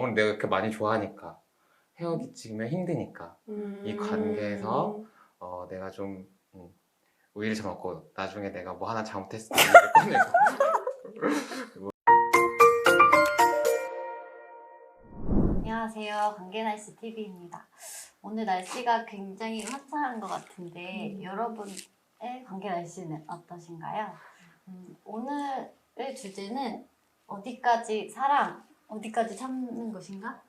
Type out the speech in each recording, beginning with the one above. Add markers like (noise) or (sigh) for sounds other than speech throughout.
아무리 내가 이렇게 많이 좋아하니까 헤어기 찍으면 힘드니까 음. 이 관계에서 어, 내가 좀 음, 우위를 잡았고 나중에 내가 뭐 하나 잘못했을 때 꺼내고 (laughs) 안녕하세요. 관계날씨 TV입니다. 오늘 날씨가 굉장히 화창한 것 같은데 여러분의 관계 날씨는 어떠신가요? 음, 오늘의 주제는 어디까지 사랑, 어디까지 참는 것인가?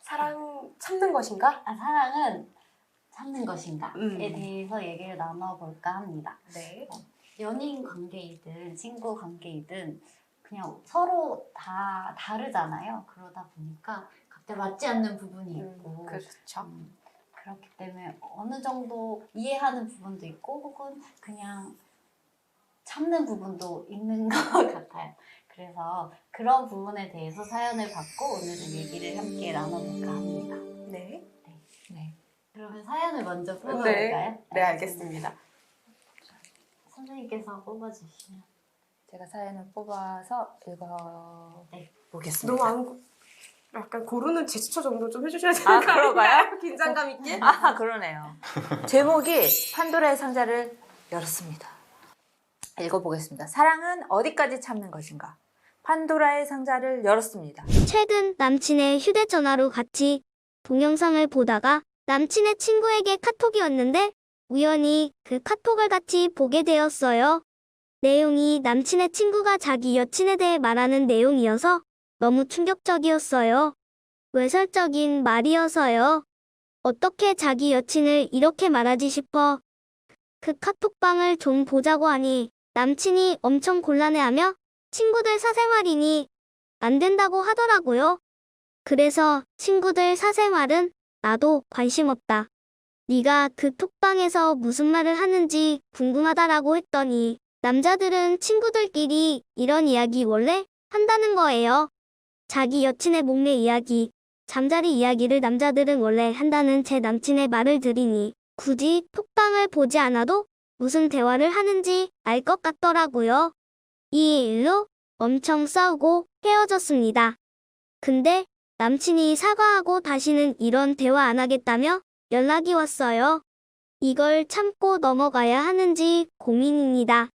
사랑 참는 것인가? 아, 사랑은 참는 것인가에 음. 대해서 얘기를 나눠볼까 합니다. 네. 연인 관계이든 친구 관계이든 그냥 서로 다 다르잖아요. 그러다 보니까 각자 맞지 않는 부분이 있고 그렇죠. 음, 그렇기 때문에 어느 정도 이해하는 부분도 있고 혹은 그냥 참는 부분도 있는 (laughs) 것 같아요. 그래서 그런 부분에 대해서 사연을 받고 오늘은 얘기를 함께 나눠볼까 합니다. 네. 네. 그러면 사연을 먼저 네. 뽑아볼까요? 네, 알겠습니다. 선생님께서 뽑아주시면. 제가 사연을 뽑아서 읽어 네. 보겠습니다. 너무 안 고- 약간 고르는 제스처 정도 좀 해주셔야 되는 아, 거 그런가요? (laughs) 긴장감 있게. 아 그러네요. 제목이 판도라의 상자를 열었습니다. 읽어보겠습니다. 사랑은 어디까지 참는 것인가? 판도라의 상자를 열었습니다. 최근 남친의 휴대전화로 같이 동영상을 보다가 남친의 친구에게 카톡이 왔는데 우연히 그 카톡을 같이 보게 되었어요. 내용이 남친의 친구가 자기 여친에 대해 말하는 내용이어서 너무 충격적이었어요. 외설적인 말이어서요. 어떻게 자기 여친을 이렇게 말하지 싶어 그 카톡방을 좀 보자고 하니 남친이 엄청 곤란해하며 친구들 사생활이니 안 된다고 하더라고요. 그래서 친구들 사생활은 나도 관심 없다. 네가 그 톡방에서 무슨 말을 하는지 궁금하다라고 했더니 남자들은 친구들끼리 이런 이야기 원래 한다는 거예요. 자기 여친의 목례 이야기, 잠자리 이야기를 남자들은 원래 한다는 제 남친의 말을 들으니 굳이 톡방을 보지 않아도 무슨 대화를 하는지 알 것 같더라고요. 이 일로 엄청 싸우고 헤어졌습니다. 근데 남친이 사과하고 다시는 이런 대화 안 하겠다며 연락이 왔어요. 이걸 참고 넘어가야 하는지 고민입니다.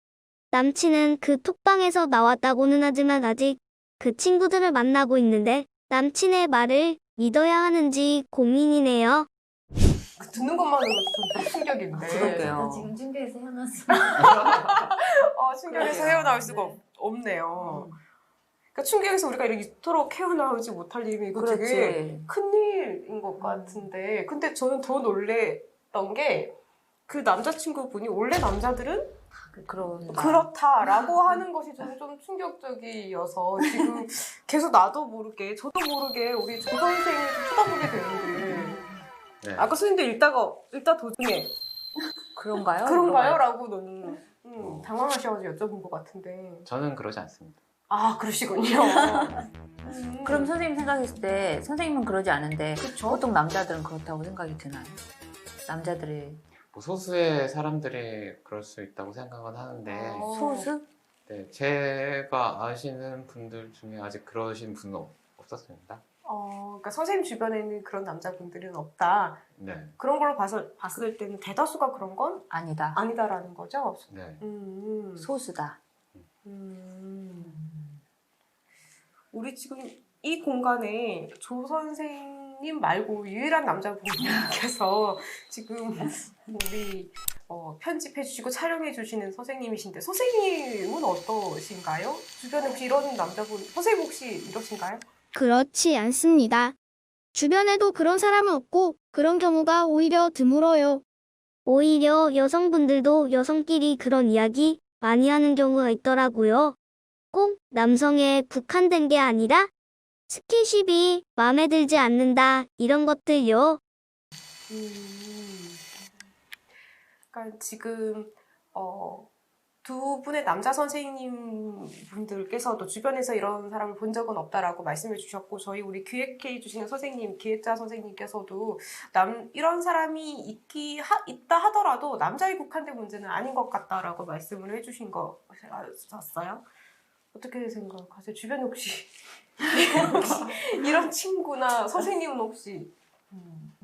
남친은 그 톡방에서 나왔다고는 하지만 아직 그 친구들을 만나고 있는데 남친의 말을 믿어야 하는지 고민이네요. 그 듣는 것만으로도 좀 충격인데. 그러게요. 저 지금 (laughs) 충격에서 헤어났어요. 어, 충격에서 헤어나올 수가 없- 없네요. 그러니까 충격에서 우리가 이토록 헤어나오지 못할 일이 이거 되게 그렇지. 큰일인 것 같은데 근데 저는 더 놀랬던 게 그 남자친구분이 원래 남자들은 그런 그렇다라고 (laughs) 하는 것이 저는 좀 충격적이어서 지금 (laughs) 계속 나도 모르게 저도 모르게 우리 조 선생을 좀 쳐다보게 되는데 네. 아까 선생님도 읽다가 읽다 도중에 그런가요? 그런가요? 라고 너는 음, 어. 당황하셔가지고 여쭤본 것 같은데 저는 그러지 않습니다. 아 그러시군요 음. 그럼 선생님 생각했을 때 선생님은 그러지 않은데 그쵸? 보통 남자들은 그렇다고 생각이 드나요? 남자들이 뭐 소수의 사람들이 그럴 수 있다고 생각은 하는데 어. 소수? 네, 제가 아시는 분들 중에 아직 그러신 분은 없- 없었습니다. 어, 그러니까 선생님 주변에는 그런 남자분들은 없다 네, 그런 걸로 봐서 봤을 때는 대다수가 그런 건 아니다. 아니다라는 거죠 네. 음. 소수다. 음. 우리 지금 이 공간에 조 선생님 말고 유일한 남자분께서 (laughs) 지금 우리 어, 편집해 주시고 촬영해 주시는 선생님이신데 선생님은 어떠신가요? 주변에 혹시 이런 남자분 선생님 혹시 이러신가요? 그렇지 않습니다. 주변에도 그런 사람은 없고 그런 경우가 오히려 드물어요. 오히려 여성분들도 여성끼리 그런 이야기 많이 하는 경우가 있더라고요. 꼭 남성에 국한된 게 아니라 스킨십이 마음에 들지 않는다 이런 것들요. 음. 그러니까 지금 어, 두 분의 남자 선생님 분들께서도 주변에서 이런 사람을 본 적은 없다라고 말씀해 주셨고 저희 우리 기획해 주시는 선생님 기획자 선생님께서도 남 이런 사람이 있기 하, 있다 하더라도 남자에 국한된 문제는 아닌 것 같다라고 말씀을 해주신 거였어요. 어떻게 생각하세요? 주변에 혹시 (laughs) 이런 친구나 선생님은 혹시 음,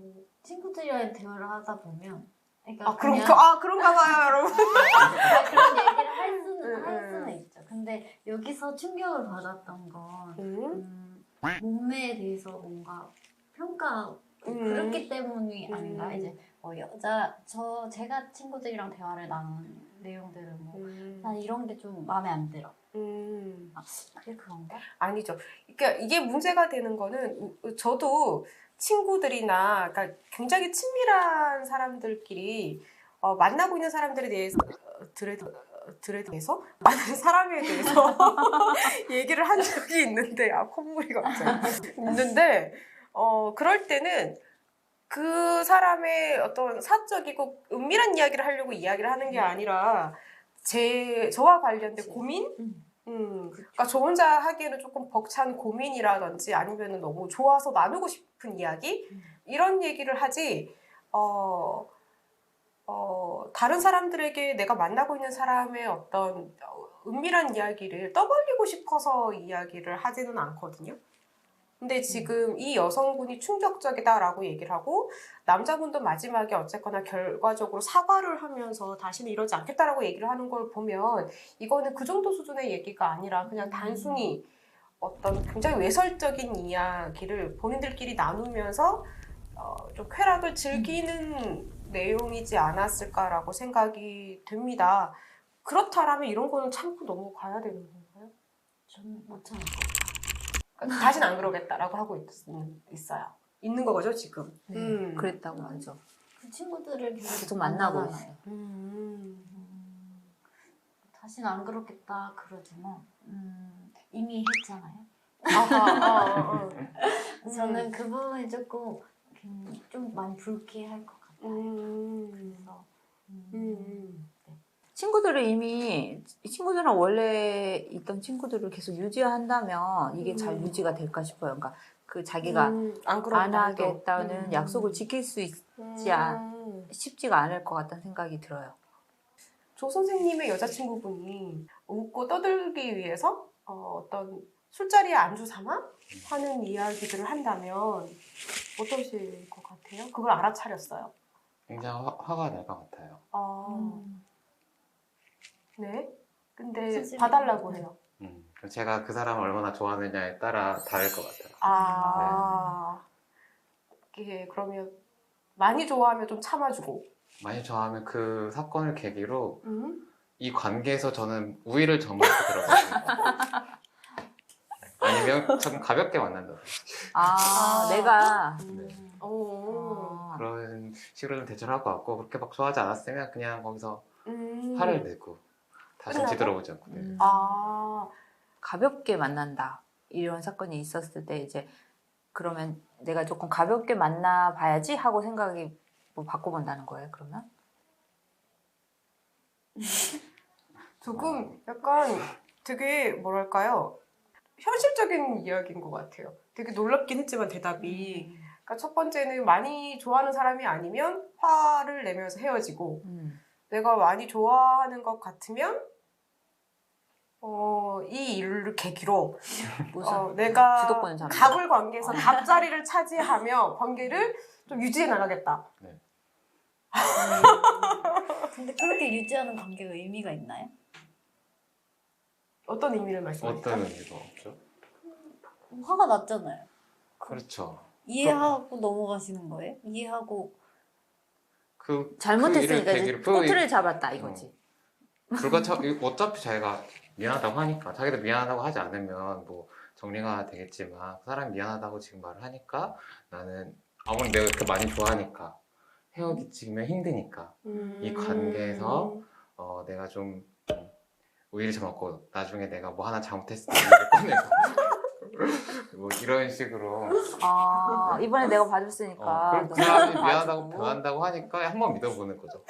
친구들이랑 대화를 하다 보면 그러니까 아 그냥 그, 아 그런가 봐요 여러분. 아, (laughs) 그런 얘기를 할 수는 응, 할 응. 수는 있죠. 근데 여기서 충격을 받았던 건 음. 음, 몸매에 대해서 뭔가 평가 음. 그렇기 때문이 음. 아닌가 이제 뭐 여자 저 제가 친구들이랑 대화를 나눈 내용들은 뭐 음. 난 이런 게 좀 마음에 안 들어. 음. 아, 그게 그런가? 아니죠. 그러니까 이게 문제가 되는 거는 우- 저도 친구들이나 그러니까 굉장히 친밀한 사람들끼리 어, 만나고 있는 사람들에 대해서 어, 들에 들에 대해서 많은 사람에 대해서 (laughs) 얘기를 한 적이 있는데 아 콧물이 갑자기 있는데 어 그럴 때는 그 사람의 어떤 사적이고 은밀한 이야기를 하려고 이야기를 하는 게 아니라 제 저와 관련된 고민 음. 음, 그러니까 저 혼자 하기에는 조금 벅찬 고민이라든지 아니면 너무 좋아서 나누고 싶은 이야기 음. 이런 얘기를 하지 어, 어, 다른 사람들에게 내가 만나고 있는 사람의 어떤 어, 은밀한 이야기를 떠벌리고 싶어서 이야기를 하지는 않거든요. 근데 지금 이 여성분이 충격적이다라고 얘기를 하고 남자분도 마지막에 어쨌거나 결과적으로 사과를 하면서 다시는 이러지 않겠다라고 얘기를 하는 걸 보면 이거는 그 정도 수준의 얘기가 아니라 그냥 단순히 어떤 굉장히 외설적인 이야기를 본인들끼리 나누면서 어, 좀 쾌락을 즐기는 내용이지 않았을까라고 생각이 됩니다. 그렇다라면 이런 거는 참고 넘어가야 되는 건가요? 저는 못 참을 그러니까 다시는 안 그러겠다라고 하고 있, 있어요. 있는 거죠 지금. 네, 음. 그랬다고 하죠. 그 친구들을 계속, 만나고. 있어요. 음. 음, 다시는 안 그렇겠다 그러지만 음, 이미 했잖아요. 아하, 아, 아, 아. (laughs) 저는 그 부분이 조금 음, 좀 많이 불쾌할 것 같아요. 음. 그래서 음, 음. 친구들을 이미 이 친구들은 원래 있던 친구들을 계속 유지한다면 이게 잘 음. 유지가 될까 싶어요. 그러니까 그 자기가 음, 안, 안. 하겠다는 음. 약속을 지킬 수 있, 음. 않- 쉽지가 않을 것 같다는 생각이 들어요. 조 선생님의 여자친구분이 웃고 떠들기 위해서 어, 어떤 술자리에 안주 삼아 하는 이야기들을 한다면 어떠실 것 같아요? 그걸 알아차렸어요. 굉장히 화, 화가 날 것 같아요. 아, 음, 네. 근데 봐달라고 해요. 음, 제가 그 사람을 얼마나 좋아하느냐에 따라 다를 것 같아요. 아, 이게 그러면 많이 좋아하면 좀 참아주고. 많이 좋아하면 그 사건을 계기로 음? 이 관계에서 저는 우위를 점하고 들어가요. 아니면 좀 가볍게 만난다. 아, 아. 내가 음. 오. 아, 그런 식으로 좀 대처를 할 것 같고 그렇게 막 좋아하지 않았으면 그냥 거기서 음. 화를 내고 다시 끝나고? 뒤돌아보지 않고 네. 음, 아, 가볍게 만난다 이런 사건이 있었을 때 이제 그러면 내가 조금 가볍게 만나봐야지 하고 생각이 뭐 바꿔본다는 거예요. 그러면 (laughs) 조금 약간 되게 뭐랄까요? 현실적인 이야기인 것 같아요. 되게 놀랍긴 했지만 대답이. 그러니까 첫 번째는 많이 좋아하는 사람이 아니면 화를 내면서 헤어지고 음. 내가 많이 좋아하는 것 같으면 어, 이 일을 계기로 (laughs) 무슨 어, 내가 잡는 갑을 관계에서 갑자리를 차지하며 관계를 좀 유지해 나가겠다. (laughs) 근데 그렇게 유지하는 관계가 의미가 있나요? 어떤 의미를 말씀하시죠? 어떤 의미가 없죠? 화가 났잖아요. 그렇죠. 이해하고 넘어가시는 거예요? 이해하고 그 잘못했으니까 그 일을 이제 계기로 그 꼬투리를 잡았다 이거지. 불과 차, 어차피 자기가 미안하다고 하니까 자기도 미안하다고 하지 않으면 뭐 정리가 되겠지만 그 사람이 미안하다고 지금 말을 하니까 나는 아무리 내가 그렇게 많이 좋아하니까 헤어지면 힘드니까 음. 이 관계에서 어, 내가 좀 음, 우위를 점먹고 나중에 내가 뭐 하나 잘못했을 때 이걸 꺼내고 (laughs) 뭐 이런 식으로 아 이번에 내가 봐줬으니까 어, 그 사람이. 미안하다고 변한다고 하니까 한 번 믿어보는 거죠.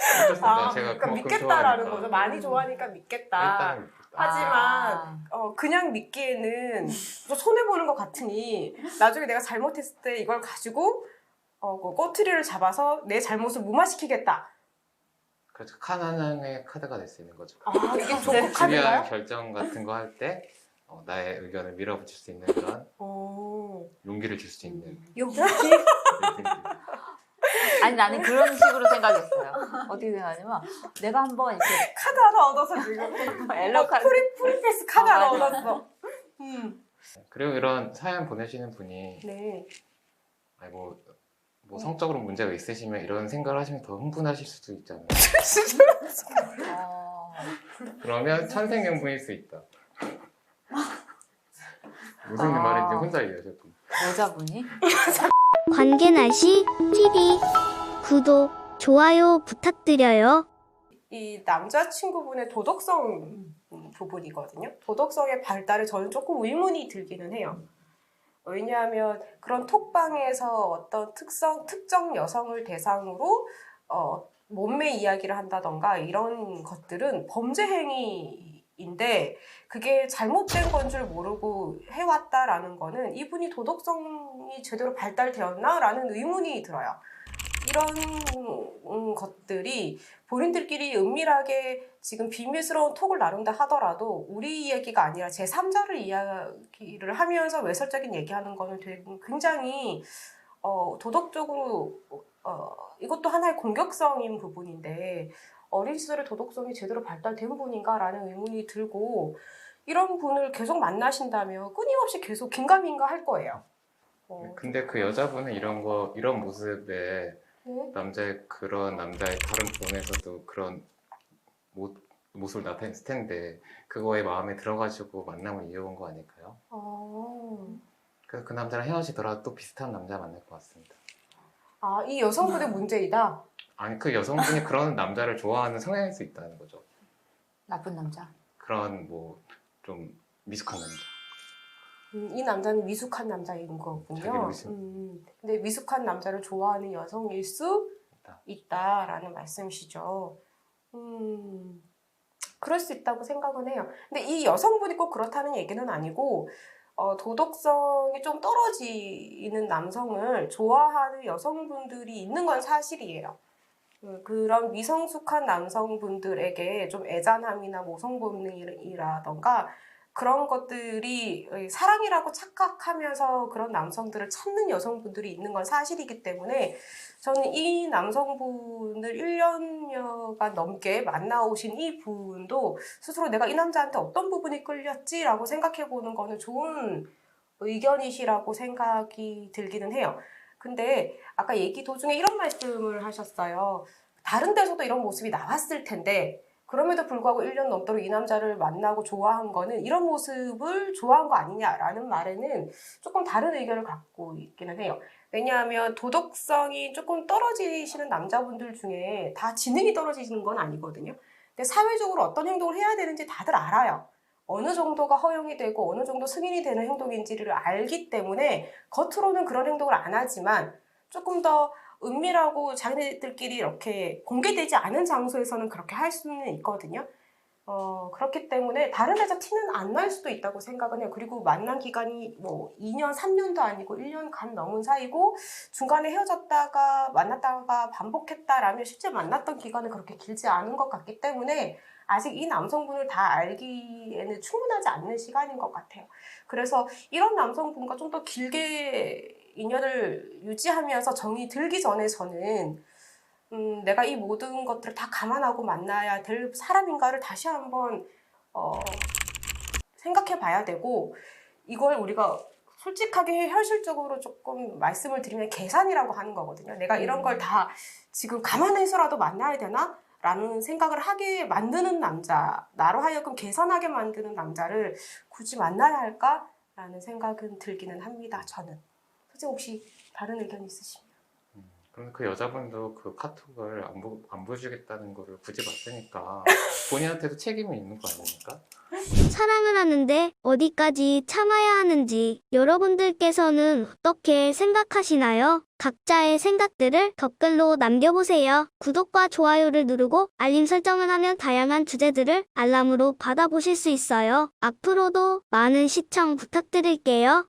아, 제가 그러니까 믿겠다라는. 거죠. 많이 좋아하니까 믿겠다. 일단 믿겠다. 하지만 아, 어, 그냥 믿기에는 또 손해 보는 것 같으니 나중에 내가 잘못했을 때 이걸 가지고 어, 그 꼬투리를 잡아서 내 잘못을 무마시키겠다. 그렇죠. 하나의 카드가 될 수 있는 거죠. 아, 이게 중요한 카드인가요? 결정 같은 거 할 때 어, 나의 의견을 밀어붙일 수 있는 그런 어. 용기를 줄 수 있는 용기? (laughs) 아니 나는 그런 식으로 생각했어요. 어떻게 생각하냐면 내가 한번 이렇게 카드 하나 얻어서 지금. (laughs) 엘러 카드 프리, 프리패스 카드 어, 하나 맞아. 얻었어. 음. 그리고 이런 사연 보내시는 분이 네. 아니 뭐, 뭐 성적으로 문제가 있으시면 이런 생각을 하시면 더 흥분하실 수도 있잖아요. (laughs) 어, 그러면 천생연분일 수 있다. 무슨 아. 말인지 혼자 이해하셨군. 여자분이 (laughs) 관계 날씨 TV 구독, 좋아요 부탁드려요. 이 남자친구분의 도덕성 음, 부분이거든요. 도덕성의 발달에 저는 조금 의문이 들기는 해요. 왜냐하면 그런 톡방에서 어떤 특성, 특정 여성을 대상으로 어, 몸매 이야기를 한다던가 이런 것들은 범죄 행위인데 그게 잘못된 건 줄 모르고 해왔다라는 거는 이분이 도덕성이 제대로 발달되었나라는 의문이 들어요. 이런 음, 것들이 본인들끼리 은밀하게 지금 비밀스러운 톡을 나눈다 하더라도 우리 이야기가 아니라 제3자를 이야기를 하면서 외설적인 얘기하는 거는 되게 굉장히 어, 도덕적으로 어, 이것도 하나의 공격성인 부분인데 어린 시절에 도덕성이 제대로 발달된 분인가라는 의문이 들고 이런 분을 계속 만나신다면 끊임없이 계속 긴가민가 할 거예요. 어, 근데 그 여자분은 이런 거 이런 모습에 네. 남자의 그런 남자의 다른 본에서도 그런 모, 모습을 나타냈을 텐데 그거에 마음에 들어가지고 만남을 이어온 거 아닐까요? 어. 그래서 그 남자랑 헤어지더라도 또 비슷한 남자 만날 것 같습니다. 아, 이 여성분의 문제이다. 아니 그 여성분이 그런 남자를 좋아하는 성향일 수 있다는 거죠. 나쁜 남자. 그런 뭐 좀 미숙한 남자. 음, 이 남자는 미숙한 남자인 거군요. 미숙- 음, 근데 미숙한 남자를 좋아하는 여성일 수 있다. 있다 라는 말씀이시죠. 음, 그럴 수 있다고 생각은 해요. 근데 이 여성분이 꼭 그렇다는 얘기는 아니고, 어, 도덕성이 좀 떨어지는 남성을 좋아하는 여성분들이 있는 건 사실이에요. 그- 그런 미성숙한 남성분들에게 좀 애잔함이나 모성 본능이라던가 그런 것들이 사랑이라고 착각하면서 그런 남성들을 찾는 여성분들이 있는 건 사실이기 때문에 저는 이 남성분을 1년여간 넘게 만나오신 이 분도 스스로 내가 이 남자한테 어떤 부분이 끌렸지라고 생각해 보는 거는 좋은 의견이시라고 생각이 들기는 해요. 근데 아까 얘기 도중에 이런 말씀을 하셨어요. 다른 데서도 이런 모습이 나왔을 텐데 그럼에도 불구하고 1년 넘도록 이 남자를 만나고 좋아한 거는 이런 모습을 좋아한 거 아니냐라는 말에는 조금 다른 의견을 갖고 있기는 해요. 왜냐하면 도덕성이 조금 떨어지시는 남자분들 중에 다 지능이 떨어지시는 건 아니거든요. 근데 사회적으로 어떤 행동을 해야 되는지 다들 알아요. 어느 정도가 허용이 되고 어느 정도 승인이 되는 행동인지를 알기 때문에 겉으로는 그런 행동을 안 하지만 조금 더 은밀하고 자기네들끼리 이렇게 공개되지 않은 장소에서는 그렇게 할 수는 있거든요. 어, 그렇기 때문에 다른 데서 티는 안 날 수도 있다고 생각은 해요. 그리고 만난 기간이 뭐 2년, 3년도 아니고 1년 간 넘은 사이고 중간에 헤어졌다가 만났다가 반복했다라면 실제 만났던 기간은 그렇게 길지 않은 것 같기 때문에 아직 이 남성분을 다 알기에는 충분하지 않는 시간인 것 같아요. 그래서 이런 남성분과 좀 더 길게 인연을 유지하면서 정이 들기 전에 저는 음, 내가 이 모든 것들을 다 감안하고 만나야 될 사람인가를 다시 한번 어, 생각해 봐야 되고 이걸 우리가 솔직하게 현실적으로 조금 말씀을 드리면 계산이라고 하는 거거든요. 내가 이런 걸 다 지금 감안해서라도 만나야 되나? 라는 생각을 하게 만드는 남자, 나로 하여금 계산하게 만드는 남자를 굳이 만나야 할까? 라는 생각은 들기는 합니다, 저는. 선생님 혹시 다른 의견 있으시면? 그럼 그 여자분도 그 카톡을 안, 보, 안 보여주겠다는 거를 굳이 봤으니까 (laughs) 본인한테도 책임이 있는 거 아닙니까? 사랑을 하는데 어디까지 참아야 하는지 여러분들께서는 어떻게 생각하시나요? 각자의 생각들을 댓글로 남겨보세요. 구독과 좋아요를 누르고 알림 설정을 하면 다양한 주제들을 알람으로 받아보실 수 있어요. 앞으로도 많은 시청 부탁드릴게요.